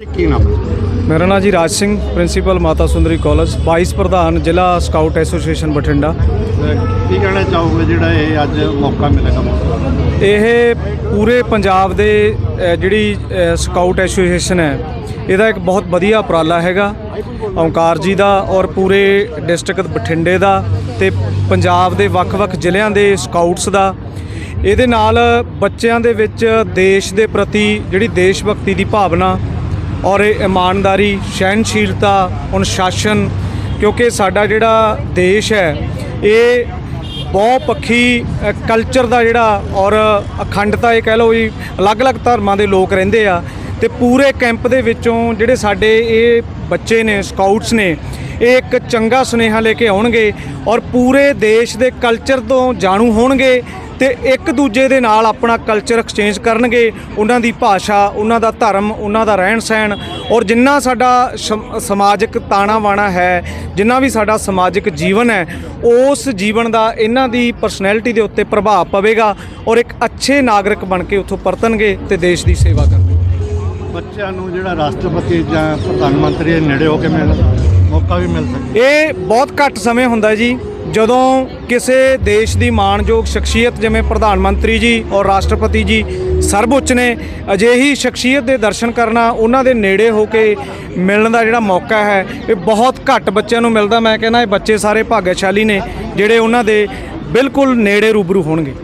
ਕੀ ਨਾਮ? ਮੇਰਾ ਨਾਮ ਜੀ Raj Singh principal Mata Sundari college vice ਪ੍ਰਧਾਨ ਜ਼ਿਲ੍ਹਾ ਸਕਾਊਟ ਐਸੋਸੀਏਸ਼ਨ ਬਠਿੰਡਾ। ਕੀ ਕਹਿਣਾ ਚਾਹੋਗੇ ਜਿਹੜਾ ਇਹ ਅੱਜ ਮੌਕਾ ਮਿਲੇਗਾ? ਇਹ ਪੂਰੇ ਪੰਜਾਬ ਦੇ ਜਿਹੜੀ ਸਕਾਊਟ ਐਸੋਸੀਏਸ਼ਨ ਹੈ ਇਹਦਾ ਇੱਕ ਬਹੁਤ ਵਧੀਆ ਉਪਰਾਲਾ ਹੈਗਾ। ਓਂਕਾਰ ਜੀ ਦਾ ਔਰ ਪੂਰੇ ਡਿਸਟ੍ਰਿਕਟ ਬਠਿੰਡੇ ਦਾ ਤੇ ਪੰਜਾਬ ਦੇ ਵੱਖ-ਵੱਖ ਜ਼ਿਲ੍ਹਿਆਂ ਦੇ ਸਕਾਊਟਸ ਦਾ। ਇਹਦੇ ਨਾਲ ਬੱਚਿਆਂ ਦੇ ਵਿੱਚ ਦੇਸ਼ ਦੇ ਪ੍ਰਤੀ ਜਿਹੜੀ ਦੇਸ਼ ਭਗਤੀ ਦੀ ਭਾਵਨਾ ਔਰ ਇਹ ਇਮਾਨਦਾਰੀ ਸਹਿਨਸ਼ੀਲਤਾ ਅਨੁਸ਼ਾਸਨ, ਕਿਉਂਕਿ ਸਾਡਾ ਜਿਹੜਾ ਦੇਸ਼ ਹੈ, ਇਹ ਬਹੁ ਪੱਖੀ ਕਲਚਰ ਦਾ ਜਿਹੜਾ ਔਰ ਅਖੰਡਤਾ, ਇਹ ਕਹਿ ਲਓ ਜੀ ਅਲੱਗ-ਅਲੱਗ ਧਰਮਾਂ ਦੇ ਲੋਕ ਰਹਿੰਦੇ ਆ ਤੇ ਪੂਰੇ ਕੈਂਪ ਦੇ ਵਿੱਚੋਂ ਜਿਹੜੇ ਸਾਡੇ ਇਹ ਬੱਚੇ ਨੇ ਸਕਾਊਟਸ ਨੇ, ਇਹ ਇੱਕ ਚੰਗਾ ਸੁਨੇਹਾ ਲੈ ਕੇ ਆਉਣਗੇ ਔਰ ਪੂਰੇ ਦੇਸ਼ ਦੇ ਕਲਚਰ ਤੋਂ ਜਾਣੂ ਹੋਣਗੇ ਤੇ ਇੱਕ ਦੂਜੇ ਦੇ ਨਾਲ ਆਪਣਾ ਕਲਚਰ ਐਕਸਚੇਂਜ ਕਰਨਗੇ। ਉਹਨਾਂ ਦੀ ਭਾਸ਼ਾ ਉਹਨਾਂ ਦਾ ਧਰਮ ਉਹਨਾਂ ਦਾ ਰਹਿਣ ਸਹਿਣ। ਔਰ ਜਿੰਨਾ ਸਾਡਾ ਸ਼ਮ- ਸਮਾਜਿਕ ਤਾਣਾ ਬਾਣਾ ਹੈ ਜਿੰਨਾ ਵੀ ਸਾਡਾ ਸਮਾਜਿਕ ਜੀਵਨ ਹੈ ਉਸ ਜੀਵਨ ਦਾ ਇਹਨਾਂ ਦੀ ਪਰਸਨੈਲਿਟੀ ਦੇ ਉੱਤੇ ਪ੍ਰਭਾਵ ਪਵੇਗਾ ਔਰ ਇੱਕ ਅੱਛੇ ਨਾਗਰਿਕ ਬਣ ਕੇ ਉੱਥੋਂ ਪਰਤਣਗੇ ਤੇ ਦੇਸ਼ ਦੀ ਸੇਵਾ ਕਰਨਗੇ। ਬੱਚਿਆਂ ਨੂੰ ਜਿਹੜਾ ਰਾਸ਼ਟਰਪਤੀ ਜਾਂ ਪ੍ਰਧਾਨ ਮੰਤਰੀ ਨੇੜੇ ਹੋ ਕੇ ਮਿਲਣ ਮੌਕਾ ਵੀ ਮਿਲ ਸਕਦਾ ਇਹ ਬਹੁਤ ਘੱਟ ਸਮੇਂ ਹੁੰਦਾ ਜੀ। ਜਦੋਂ ਕਿਸੇ ਦੇਸ਼ ਦੀ ਮਾਣਯੋਗ ਸ਼ਖਸੀਅਤ, ਜਿਵੇਂ ਪ੍ਰਧਾਨ ਮੰਤਰੀ ਜੀ ਔਰ ਰਾਸ਼ਟਰਪਤੀ ਜੀ, ਸਰਵਉੱਚ ਨੇ ਅਜਿਹੀ ਸ਼ਖਸੀਅਤ ਦੇ ਦਰਸ਼ਨ ਕਰਨਾ ਉਹਨਾਂ ਦੇ ਨੇੜੇ ਹੋ ਕੇ ਮਿਲਣ ਦਾ ਜਿਹੜਾ ਮੌਕਾ ਹੈ, ਇਹ ਬਹੁਤ ਘੱਟ ਬੱਚਿਆਂ ਨੂੰ ਮਿਲਦਾ। ਮੈਂ ਕਹਿੰਦਾ ਇਹ ਬੱਚੇ ਸਾਰੇ ਭਾਗਸ਼ਾਲੀ ਨੇ, ਜਿਹੜੇ ਉਹਨਾਂ ਦੇ ਬਿਲਕੁਲ ਨੇੜੇ ਰੂਬਰੂ ਹੋਣਗੇ।